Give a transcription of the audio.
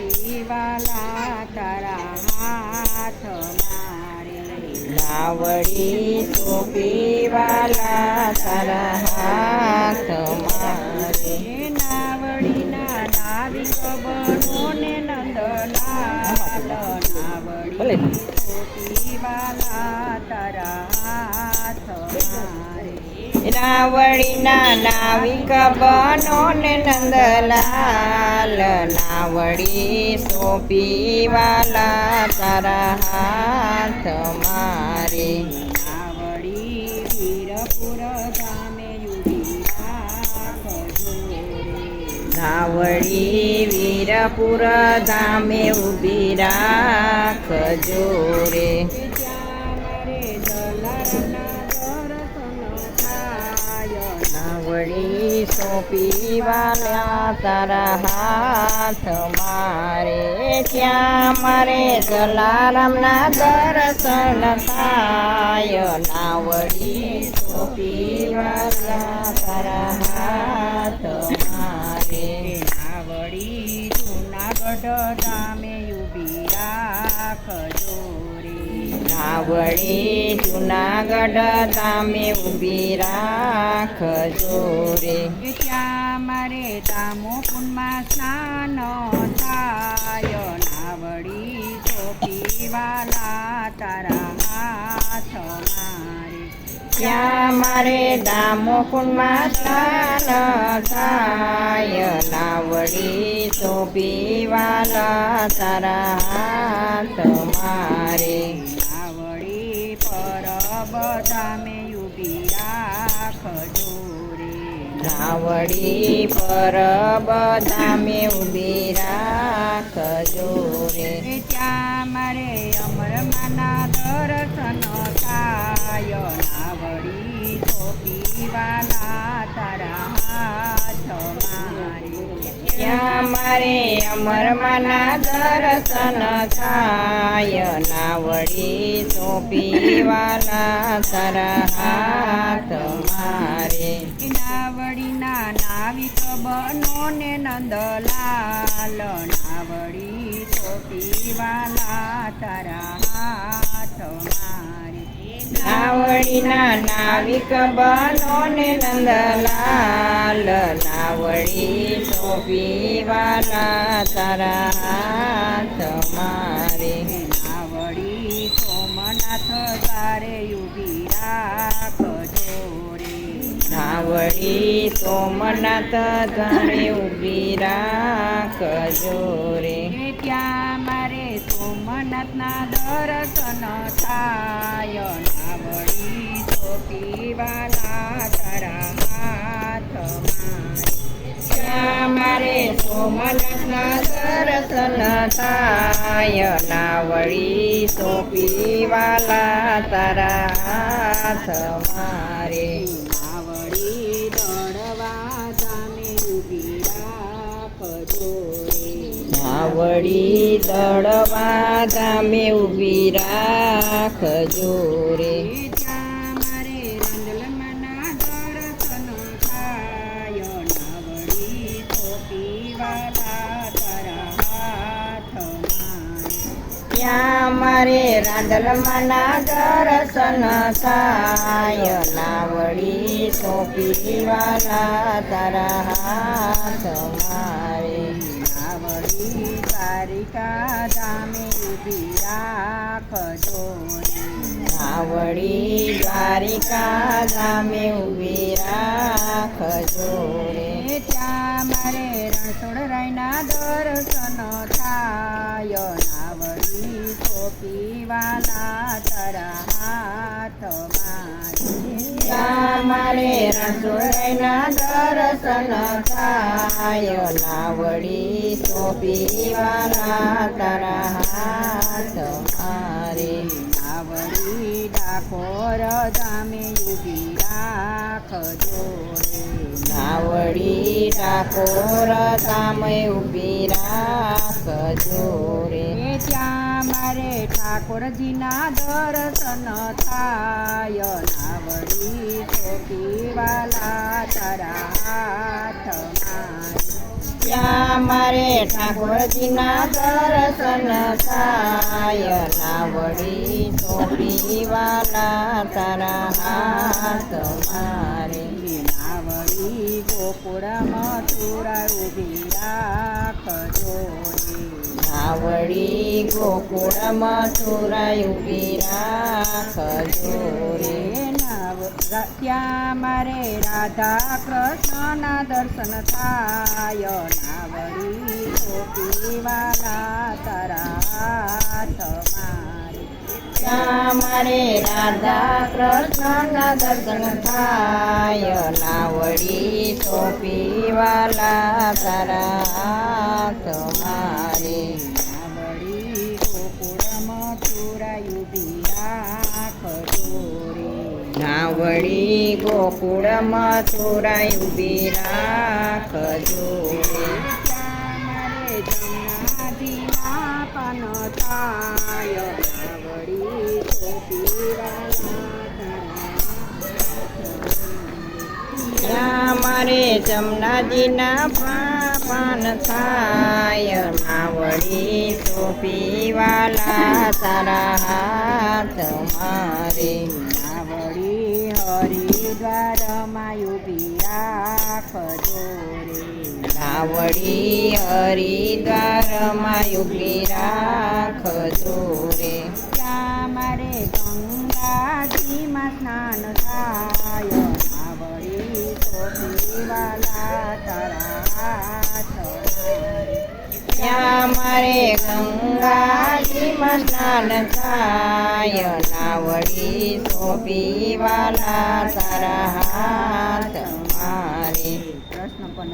સોપીવાલા તારા હાથ મારે નાવડી સોપીવાલા તારા હાથ મારે નાવડીના નાવિક બનો ને ભલે. નાવડી સોપીવાલા નાવડીના નાવિક બનો ને નંદલાલ, નાવડી સોપીવાલા તારા હાથ મારે. નાવડી વીરપુર ગામે નાવડી વીરપુર ધામે ઊભી રાખજો રે. નાવડી સોપીવાલા તારા ત્યાં મારે જલારામના દર્શન થાય? નાવડી તારા હાથ મારે. નાવડી જૂનાગઢ ગામે ઊભી રાખજો. રે નાવડી જુનાગઢ તામે ઊભી રાખજો રે. ત્યાં મારે તામો કુંડમાં સ્નાન થાય. નાવડી સોપીવાલા તારા હાથ મારે. ત્યાં મારે દામોકુંડમાં સ્નાન થાય. નાવડી સોપીવાલા તારા હાથ મારે. નાવડી પર બધામે ઊભી રાખજો રે ત્યાં મારે અમરમાના દર્શન થાય. નાવડી પીવાના તારા ત્યાં મારે અમરમાના દર્શન થાય, નાવડી સોપીવાલા તારા હાથ મારે. નાવડીના નાવિક બનો ને નંદલાલ, નાવડી સોપીવાલા તારા હાથ નાવડીના નાવિક બનો ને નંદલાલ નાવડી સોપીવાલા તારા હાથ મારે. નાવડી સોમનાથ તારે યુગી રાખજો રે. નાવડી સોમનાથ તારે ઊભી રાખજો રે. ત્યાં મારે સોમનાથના દર્શન થાય. નાવડી સોપીવાલા તારા હાથ મારે સોમનાથના દર્શન થાય. નાવડી સોપીવાલા તારા હાથ મારે રે નાવડી દળવા ગામે ઊભી રાખજો રે. ત્યાં મારે રંગલમાના દર્શન થાય. નાવડી સોપીવાલા તારા હાથ મારે તારિકા ધામે ઊભી રે દ્વારિકા ગામે ઊભી રાખજો. રે ત્યાં મારે રણછોડરાયના દર્શન થાય. નાવડી સોપીવાલા તારા હાથ મારે મારે રસોઈના દર્શન થાય લાવડી સોપીવાલા તારા હાથ મારે. લાવડી ડાકોર ધામે ઊભી રાખજો રે. નાવડી ડાકોર તામે ઊભી રાખજો રે. મારે ઠાકોરજીના દર્શન થાય. નાવડી ચોકીવાલા તારા હાથ મારે. ત્યાં મારે ઠાકોરજીના દર્શન થાય. નાવડી સોંપી વાલા તારા હાથ મારે. નાવડી ગોકુળ મથુરા ઊભી રાખજો નાવડી ગોકુળ મથુરા ઊભી રાખજો રે. રે ત્યાં મારે રાધા કૃષ્ણના દર્શન થાય મારે રાધા કૃષ્ણના દર્શન થાય નાવડી સોંપી વાલા તારા હાથ મારે નાવડી ગોકુળ મથુરા ઊભી રાખજો રે નાવડી ગોકુળ મથુરા ઊભી રાખજો રે ત્યાં જમનાજીના પાન થાય નાવડી તો જમનાજીના પાન થાય નાવડી સોંપી વાલા તારા હાથ મારે નાવડી હરિદ્વારમાં ઊભી રાખજો રે નાવડી હરિદ્વારમાં ઊભી રાખજો રે. મારે ગંગાજીમાં સ્નાન થાય. સાવડી સોપી તારા મારે. ત્યાં મારે ગંગાજીમાં સ્નાન થાય. નાવડી સોપીવાલા તારા હાથ મારે. કૃષ્ણ પણ